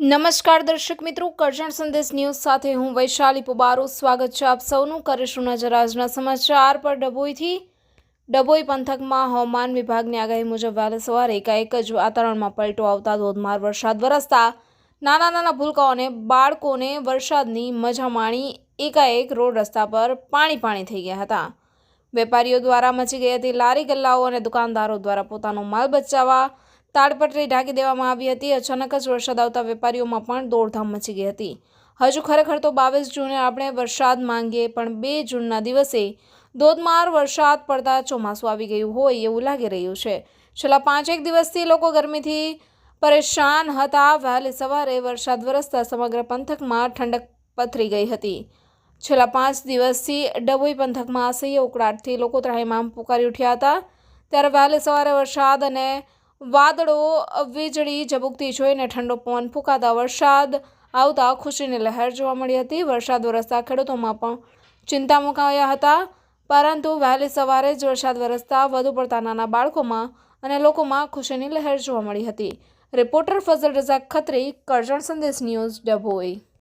નમસ્કાર દર્શક મિત્રો, કરજણ સંદેશ ન્યૂઝ સાથે હું વૈશાલી પુબારો. સ્વાગત છે આપ સૌનું. કરીશું નજર આજના સમાચાર પર ડભોઈથી. ડભોઈ પંથકમાં હવામાન વિભાગની આગાહી મુજબ વહેલી સવારે એકાએક જ વાતાવરણમાં પલટો આવતા ધોધમાર વરસાદ વરસતા. નાના નાના ભૂલકાઓને, બાળકોને વરસાદની મજા માણી એકાએક રોડ રસ્તા પર પાણી પાણી થઈ ગયા હતા. વેપારીઓ દ્વારા મચી ગઈ હતી લારી ગલ્લાઓ અને દુકાનદારો દ્વારા પોતાનો માલ બચાવવા તાડપત્રી ઢાંકી દેવામાં આવી હતી. અચાનક જ વરસાદ આવતા વેપારીઓમાં પણ દોડધામ મચી ગઈ હતી. હજુ ખરેખર તો બાવીસ જૂને આપણે વરસાદ માંગીએ, પણ બે જૂનના દિવસે ધોધમાર વરસાદ પડતા ચોમાસું આવી ગયું હોય એવું લાગી રહ્યું છે. છેલ્લા પાંચેક દિવસથી લોકો ગરમીથી પરેશાન હતા. વહેલી સવારે વરસાદ વરસતા સમગ્ર પંથકમાં ઠંડક પથરી ગઈ હતી. છેલ્લા પાંચ દિવસથી ડભોઈ પંથકમાં અસહ્ય ઉકળાટથી લોકો ત્રાહીમામ પુકારી ઉઠ્યા હતા. ત્યારે વહેલી સવારે વરસાદ અને વાદળો વીજળી ઝબૂકતી જોઈને ઠંડો પવન ફૂંકાતા વરસાદ આવતા ખુશીની લહેર જોવા મળી હતી. વરસાદ વરસતા ખેડૂતોમાં પણ ચિંતા મુકાયા હતા, પરંતુ વહેલી સવારે જ વરસાદ વરસતા વધુ પડતા નાના બાળકોમાં અને લોકોમાં ખુશીની લહેર જોવા મળી હતી. Reporter Fazal Razak Khatri, Karjan Sandesh news Dabhoi.